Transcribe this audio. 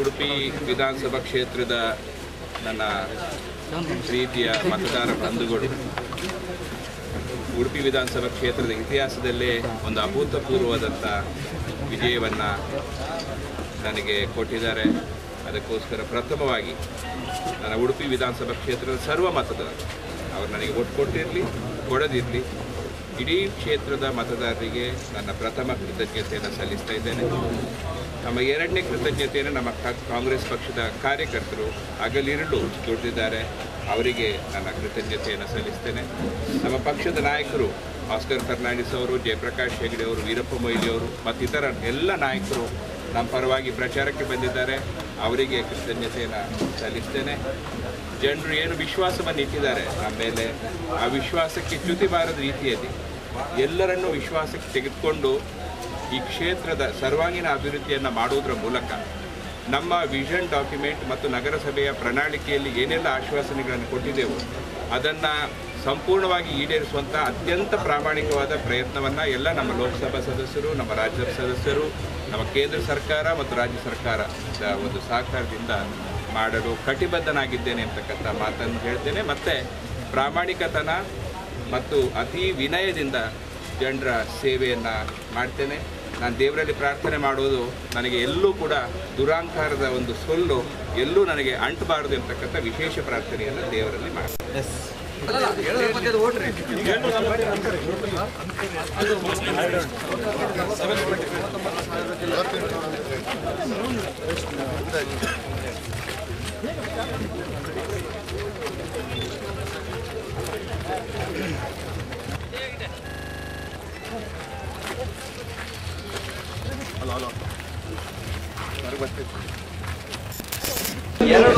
ಉಡುಪಿ ವಿಧಾನಸಭಾ ಕ್ಷೇತ್ರದ ನನ್ನ ಪ್ರೀತಿಯ ಮತದಾರ ಬಂಧುಗಳು. ಉಡುಪಿ ವಿಧಾನಸಭಾ ಕ್ಷೇತ್ರದ ಇತಿಹಾಸದಲ್ಲೇ ಒಂದು ಅಭೂತಪೂರ್ವದಂಥ ವಿಜಯವನ್ನು ನನಗೆ ಕೊಟ್ಟಿದ್ದಾರೆ. ಅದಕ್ಕೋಸ್ಕರ ಪ್ರಥಮವಾಗಿ ನನ್ನ ಉಡುಪಿ ವಿಧಾನಸಭಾ ಕ್ಷೇತ್ರದ ಸರ್ವ ಮತದಾರರು, ಅವರು ನನಗೆ ಒಟ್ಟು ಕೊಟ್ಟಿರಲಿ, ಕೊಡದಿರಲಿ ಇಡೀ ಕ್ಷೇತ್ರದ ಮತದಾರರಿಗೆ ನನ್ನ ಪ್ರಥಮ ಕೃತಜ್ಞತೆಯನ್ನು ಸಲ್ಲಿಸ್ತಾ ಇದ್ದೇನೆ. ನಮ್ಮ ಎರಡನೇ ಕೃತಜ್ಞತೆಯನ್ನು ನಮ್ಮ ಕಾಂಗ್ರೆಸ್ ಪಕ್ಷದ ಕಾರ್ಯಕರ್ತರು ಹಗಲಿರುಳು ದುಡಿದಿದ್ದಾರೆ. ಅವರಿಗೆ ನನ್ನ ಕೃತಜ್ಞತೆಯನ್ನು ಸಲ್ಲಿಸ್ತೇನೆ. ನಮ್ಮ ಪಕ್ಷದ ನಾಯಕರು ಆಸ್ಕರ್ ಫರ್ನಾಂಡಿಸ್ ಅವರು, ಜಯಪ್ರಕಾಶ್ ಹೆಗಡೆ ಅವರು, ವೀರಪ್ಪ ಮೊಯ್ಲಿ ಅವರು ಮತ್ತಿತರ ಎಲ್ಲ ನಾಯಕರು ನಮ್ಮ ಪರವಾಗಿ ಪ್ರಚಾರಕ್ಕೆ ಬಂದಿದ್ದಾರೆ. ಅವರಿಗೆ ಕೃತಜ್ಞತೆಯನ್ನು ಸಲ್ಲಿಸ್ತೇನೆ. ಜನರು ಏನು ವಿಶ್ವಾಸವನ್ನು ಇಟ್ಟಿದ್ದಾರೆ ನಮ್ಮ ಮೇಲೆ ಆ ವಿಶ್ವಾಸಕ್ಕೆ ಚ್ಯುತಿ ಬಾರದ ರೀತಿಯಲ್ಲಿ ಎಲ್ಲರನ್ನೂ ವಿಶ್ವಾಸಕ್ಕೆ ತೆಗೆದುಕೊಂಡು ಈ ಕ್ಷೇತ್ರದ ಸರ್ವಾಂಗೀಣ ಅಭಿವೃದ್ಧಿಯನ್ನು ಮಾಡುವುದರ ಮೂಲಕ ನಮ್ಮ ವಿಷನ್ ಡಾಕ್ಯುಮೆಂಟ್ ಮತ್ತು ನಗರಸಭೆಯ ಪ್ರಣಾಳಿಕೆಯಲ್ಲಿ ಏನೆಲ್ಲ ಆಶ್ವಾಸನೆಗಳನ್ನು ಕೊಟ್ಟಿದ್ದೆವು ಅದನ್ನು ಸಂಪೂರ್ಣವಾಗಿ ಈಡೇರಿಸುವಂಥ ಅತ್ಯಂತ ಪ್ರಾಮಾಣಿಕವಾದ ಪ್ರಯತ್ನವನ್ನು ಎಲ್ಲ ನಮ್ಮ ಲೋಕಸಭಾ ಸದಸ್ಯರು, ನಮ್ಮ ರಾಜ್ಯಸಭಾ ಸದಸ್ಯರು, ನಮ್ಮ ಕೇಂದ್ರ ಸರ್ಕಾರ ಮತ್ತು ರಾಜ್ಯ ಸರ್ಕಾರ ಒಂದು ಸಹಕಾರದಿಂದ ಮಾಡಲು ಕಟಿಬದ್ಧನಾಗಿದ್ದೇನೆ ಅಂತಕ್ಕಂಥ ಮಾತನ್ನು ಹೇಳ್ತೇನೆ. ಮತ್ತು ಪ್ರಾಮಾಣಿಕತನ ಮತ್ತು ಅತಿ ವಿನಯದಿಂದ ಜನರ ಸೇವೆಯನ್ನು ಮಾಡ್ತೇನೆ. ನಾನು ದೇವರಲ್ಲಿ ಪ್ರಾರ್ಥನೆ ಮಾಡೋದು ನನಗೆ ಎಲ್ಲೂ ಕೂಡ ದುರಾಂಕಾರದ ಒಂದು ಸೊಲ್ಲು ಎಲ್ಲೂ ನನಗೆ ಅಂಟಬಾರದು ಅಂತಕ್ಕಂಥ ವಿಶೇಷ ಪ್ರಾರ್ಥನೆಯನ್ನು ದೇವರಲ್ಲಿ ಮಾಡ್ತೇನೆ. ಎರಡು